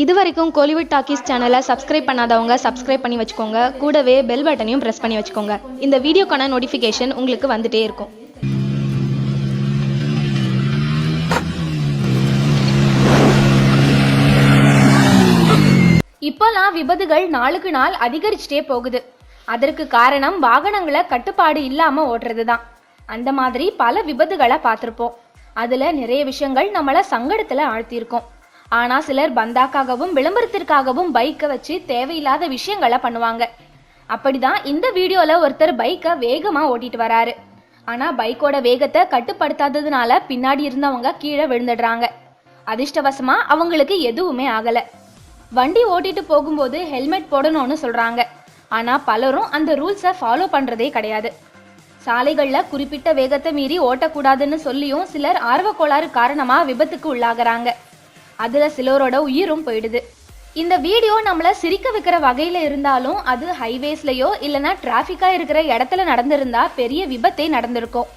இது வரைக்கும் கோலிவுட் டாக்கீஸ் சேனலை சப்ஸ்கிரைப் பண்ணாதவங்க சப்ஸ்கிரைப் பண்ணி வச்சுக்கோங்க. கூடவே பெல் பட்டனையும் ப்ரெஸ் பண்ணி வச்சுக்கோங்க. இந்த வீடியோக்கான நோட்டிஃபிகேஷன் உங்களுக்கு வந்துட்டே இருக்கும். இப்போலாம் விபத்துகள் நாளுக்கு நாள் அதிகரிச்சுட்டே போகுது. அதற்கு காரணம் வாகனங்களை கட்டுப்பாடு இல்லாம ஓட்டுறது தான் அந்த மாதிரி பல விபத்துகளை பார்த்துருப்போம். அதுல நிறைய விஷயங்கள் நம்மள சங்கடத்துல ஆழ்த்தியிருக்கோம். ஆனா சிலர் பந்தாக்காகவும் விளம்பரத்திற்காகவும் பைக்கை வச்சு தேவையில்லாத விஷயங்களை பண்ணுவாங்க. அப்படிதான் இந்த வீடியோல ஒருத்தர் பைக்கை வேகமா ஓட்டிட்டு வராரு. ஆனா பைக்கோட வேகத்தை கட்டுப்படுத்தாததுனால பின்னாடி இருந்தவங்க கீழே விழுந்துடுறாங்க. அதிர்ஷ்டவசமா அவங்களுக்கு எதுவுமே ஆகல. வண்டி ஓட்டிட்டு போகும்போது ஹெல்மெட் போடணும்னு சொல்றாங்க. ஆனா பலரும் அந்த ரூல்ஸை ஃபாலோ பண்றதே கிடையாது. சாலைகளில் குறிப்பிட்ட வேகத்தை மீறி ஓட்டக்கூடாதுன்னு சொல்லியும் சிலர் ஆர்வக்கோளாறு காரணமா விபத்துக்கு உள்ளாகுறாங்க. அதுல சிலரோட உயிரும் போயிடுது. இந்த வீடியோ நம்மள சிரிக்க வைக்கிற வகையில இருந்தாலும் அது ஹைவேஸ்லயோ இல்லைன்னா டிராஃபிக்கா இருக்கிற இடத்துல நடந்திருந்தா பெரிய விபத்தே நடந்திருக்கும்.